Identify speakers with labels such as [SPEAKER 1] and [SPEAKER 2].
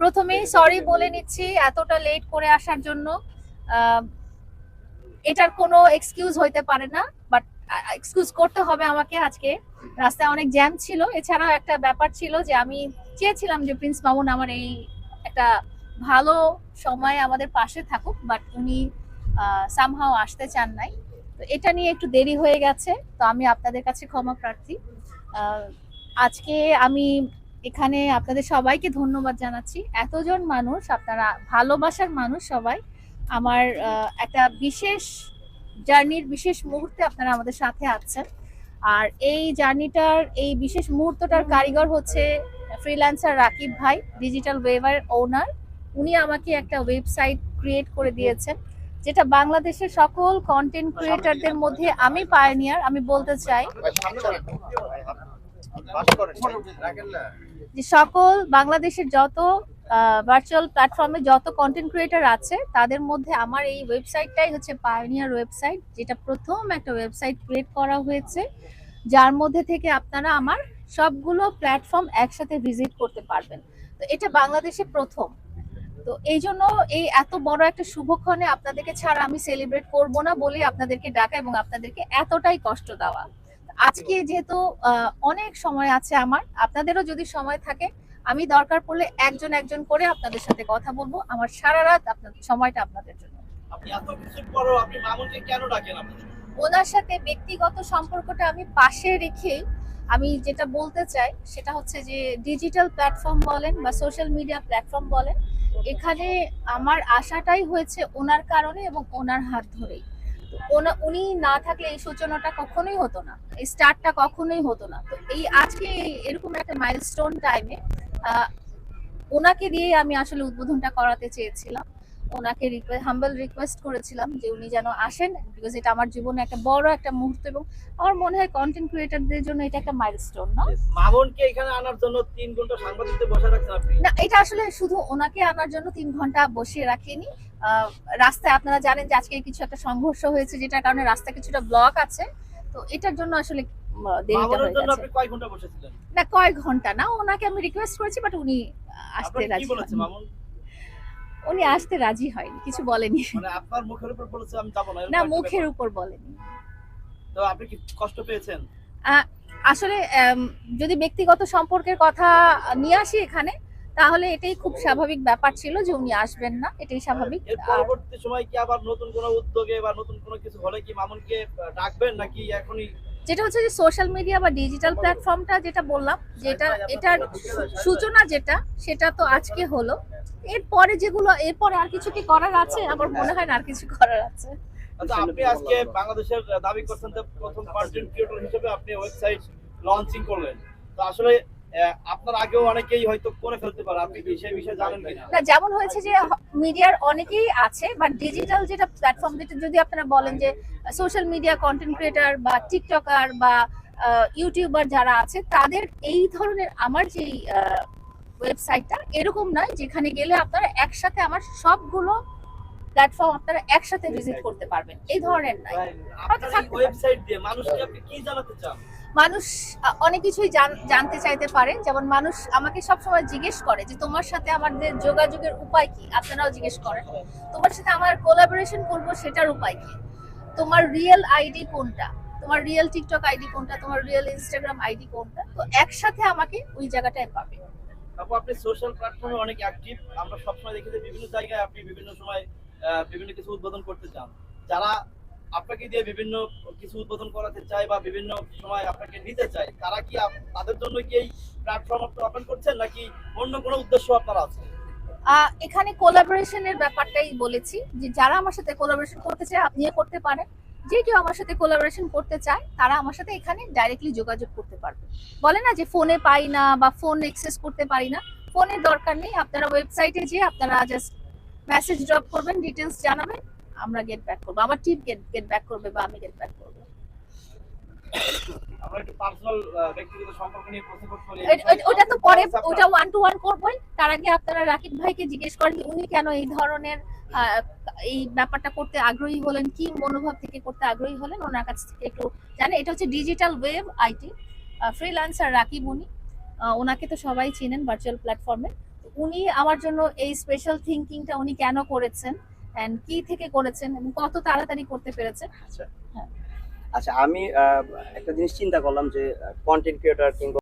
[SPEAKER 1] প্রথমেই সরি বলে নিচ্ছি এতটা লেট করে আসার জন্য। এটার কোনো এক্সকিউজ হইতে পারে না বাট এক্সকিউজ করতে হবে আমাকে আজকে। রাস্তায় অনেক জ্যাম ছিল। এছাড়াও একটা ব্যাপার ছিল যে আমি চেয়েছিলাম যে প্রিন্স মামুন আমার এই একটা ভালো সময় আমাদের পাশে থাকুক বাট উনি সামহাও আসতে চান নাই। তো এটা নিয়ে একটু দেরি হয়ে গেছে। তো আমি আপনাদের কাছে ক্ষমা প্রার্থী। আজকে আমি এখানে আপনাদের সবাইকে ধন্যবাদ জানাচ্ছি। এতজন মানুষ আপনারা ভালোবাসার মানুষ সবাই। আমার একটা বিশেষ জার্নির বিশেষ মুহূর্তে আপনারা আমাদের সাথে আছেন। আর এই জার্নিটার এই বিশেষ মুহূর্তটার কারিগর হচ্ছে ফ্রিল্যান্সার রাকিব ভাই ডিজিটাল ওয়েভার ওনার। উনি আমাকে একটা ওয়েবসাইট ক্রিয়েট করে দিয়েছেন যেটা বাংলাদেশের সকল কন্টেন্ট ক্রিয়েটারদের মধ্যে আমি পায়োনিয়ার আমি বলতে চাই। যে সকল বাংলাদেশের যত ভার্চুয়াল প্ল্যাটফর্মে যত কন্টেন্ট ক্রিয়েটার আছে, তাদের মধ্যে আমার এই ওয়েবসাইটটাই হচ্ছে পায়োনিয়ার ওয়েবসাইট যেটা প্রথম একটা ওয়েবসাইট ক্রিয়েট করা হয়েছে, যার মধ্যে থেকে আপনারা আমার সবগুলো প্ল্যাটফর্ম একসাথে ভিজিট করতে পারবেন। তো এটা বাংলাদেশে প্রথম। তো এই জন্য এই এত বড় একটা শুভক্ষণে আপনাদেরকে ছাড়া আমি সেলিব্রেট করব না বলে আপনাদেরকে ডাকা এবং আপনাদেরকে এতটাই কষ্ট দেওয়া। আজকে যেহেতু অনেক সময় আছে আমার আপনাদেরও যদি সময় থাকে আমি দরকার পড়লে একজন একজন করে আপনাদের সাথে কথা বলব। আমার সারা রাত আপনাদের সময়টা আপনাদের জন্য। ওনার সাথে ব্যক্তিগত সম্পর্কটা আমি পাশে রেখে আমি যেটা বলতে চাই সেটা হচ্ছে যে ডিজিটাল প্ল্যাটফর্ম বলেন বা সোশ্যাল মিডিয়া প্ল্যাটফর্ম বলেন এখানে আমার আশাটাই হয়েছে ওনার কারণে এবং ওনার হাত ধরেই। উনি না থাকলে এই সূচনাটা কখনোই হতো না, এই স্টার্টটা কখনোই হতো না। তো এই আজকে এরকম একটা মাইলস্টোন টাইমে ওনাকে দিয়ে আমি আসলে উদ্বোধনটা করাতে চেয়েছিলাম। ওনাকে হাম্বল রিকোয়েস্ট করেছিলাম যে উনি যেন আসেন বিকজ এটা আমার জীবনে একটা বড় একটা মুহূর্ত এবং আমার মনে হয় কন্টেন্ট ক্রিয়েটারদের জন্য এটা একটা মাইলস্টোন না
[SPEAKER 2] মামুনকে এখানে আনার জন্য তিন ঘণ্টা সাংবাদিকদের বসে রাখছেন আপনি?
[SPEAKER 1] না এটা আসলে শুধু ওনাকে আনার জন্য তিন ঘণ্টা বসিয়ে রাখিনি। রাস্তায় আপনারা জানেন যে আজকে কিছু একটা সংঘর্ষ হয়েছে যেটার কারণে রাস্তা কিছুটা ব্লক আছে। তো এটার জন্য আসলে দেরিটা হয়ে গেছে।
[SPEAKER 2] আপনি কয় ঘণ্টা বসেছিলেন?
[SPEAKER 1] না কয়েক ঘণ্টা না ওনাকে আমি রিকোয়েস্ট করেছি বাট উনি আসতে রাজি
[SPEAKER 2] মামুন?
[SPEAKER 1] উনি আসতে রাজি হয়নি কিছু বলেনি।
[SPEAKER 2] মানে আপনার মুখের উপর বলেছে আমি যাব না
[SPEAKER 1] না মুখের উপর বলেনি।
[SPEAKER 2] তো আপনি কি কষ্ট পেয়েছেন?
[SPEAKER 1] আসলে যদি ব্যক্তিগত সম্পর্কের কথা নিয়ে আসি এখানে তাহলে এটাই খুব স্বাভাবিক ব্যাপার ছিল যে উনি আসবেন না এটাই স্বাভাবিক।
[SPEAKER 2] পরবর্তী সময় কি আবার নতুন কোনো উদ্যোগে বা নতুন কোনো কিছু হলে কি মামুনকে ডাকবেন নাকি এখনই
[SPEAKER 1] যেটা হচ্ছে যে সোশ্যাল মিডিয়া বা ডিজিটাল প্ল্যাটফর্মটা যেটা বললাম যেটা এটার সূচনা যেটা সেটা তো আজকে হলো। এরপরে যেগুলো এরপরে আর কিছু কি করার আছে? আমার মনে হয় না আর কিছু করার আছে।
[SPEAKER 2] আচ্ছা আপনি আজকে বাংলাদেশের দাবি করছেন যে প্রথম কন্টেন্ট ক্রিয়েটর হিসেবে আপনি ওয়েবসাইট লঞ্চিং করলেন। তো আসলে আপনার আগেও অনেকেই হয়তো করে ফেলতে পারে আপনি কি সেই বিষয়ে জানেন কিনা?
[SPEAKER 1] না যেমন হয়েছে যে মিডিয়ার অনেকেই আছে বা ডিজিটাল যেটা প্ল্যাটফর্ম যেটা যদি আপনারা বলেন যে সোশ্যাল মিডিয়া কন্টেন্ট ক্রিয়েটার বা টিকটকার বা ইউটিউবার যারা আছে তাদের এই ধরনের আমার যে ওয়েবসাইটটা এরকম নয় যেখানে গেলে আপনারা একসাথে আমার সবগুলো প্ল্যাটফর্ম আপনারা একসাথে ভিজিট করতে পারবেন। এই ধরনের নাই
[SPEAKER 2] ওয়েবসাইট দিয়ে মানুষকে আপনি কি জানাতে চান?
[SPEAKER 1] মানুষ অনেক কিছুই জান- জানতে চাইতে পারে। যেমন মানুষ আমাকে সবসময় জিজ্ঞেস করে যে তোমার সাথে আমাদের যোগাযোগের উপায় কি? আপনারাও জিজ্ঞেস করেন। তোমার সাথে আমার কোলাবোরেশন করব সেটার উপায় কি? তোমার রিয়েল আইডি কোনটা? তোমার রিয়েল টিকটক আইডি কোনটা? তোমার রিয়েল ইনস্টাগ্রাম আইডি কোনটা? তো একসাথে আমাকে ওই জায়গাটায় পাবে।
[SPEAKER 2] আপু আপনি সোশ্যাল প্ল্যাটফর্মে অনেক অ্যাক্টিভ আমরা সবসময় দেখি যে বিভিন্ন জায়গায় আপনি বিভিন্ন সময় বিভিন্ন কিছু উদ্বোধন করতে চান। যারা আপনাকে দিয়ে বিভিন্ন কিছু উদ্বোধন করাতে চায় বা বিভিন্ন সময় আপনাকে নিতে চায়, তারা কি তাদের জন্য কি এই প্ল্যাটফর্ম আপনি ওপেন করছেন নাকি অন্য কোনো উদ্দেশ্য আপনার আছে?
[SPEAKER 1] এখানে কোলাবোরেশনের ব্যাপারটাই বলেছি যে যারা আমার সাথে কোলাবোরেশন করতে চায়, আপনিও করতে পারেন। যে কেউ আমার সাথে কোলাবোরেশন করতে চায়, তারা আমার সাথে এখানে ডাইরেক্টলি যোগাযোগ করতে পারবে। বলে না যে ফোনে পাই না বা ফোন এক্সেস করতে পারি না। ফোনের দরকার নেই, আপনারা ওয়েবসাইটে যেয়ে আপনারা জাস্ট মেসেজ ড্রপ করবেন ডিটেলস জানাবেন, আমরা গেট ব্যাক করব। আমার টিম গেট গেট ব্যাক করবে বা আমি গেট ব্যাক করব। ওটা তো পরে ওটা ওয়ান টু ওয়ান করবই। তার আগে আপনারা রাকিব ভাইকে জিজ্ঞেস করেন উনি কেন এই ধরনের এই ব্যাপারটা করতে আগ্রহী হলেন কি মনোভাব থেকে করতে আগ্রহী হলেন? ওনার কাছ থেকে একটু জানেন। এটা হচ্ছে digital web IT freelancer Rakib উনি। ওনাকে তো সবাই চেনেন ভার্চুয়াল প্ল্যাটফর্মে উনি আমার জন্য এই স্পেশাল থিঙ্কিংটা উনি কেন করেছেন অ্যান্ড কি থেকে করেছেন এবং কত তাড়াতাড়ি করতে পেরেছেন? হ্যাঁ।
[SPEAKER 3] আচ্ছা আমি একটা জিনিস চিন্তা করলাম যে কন্টেন্ট ক্রিয়েটার কিংবা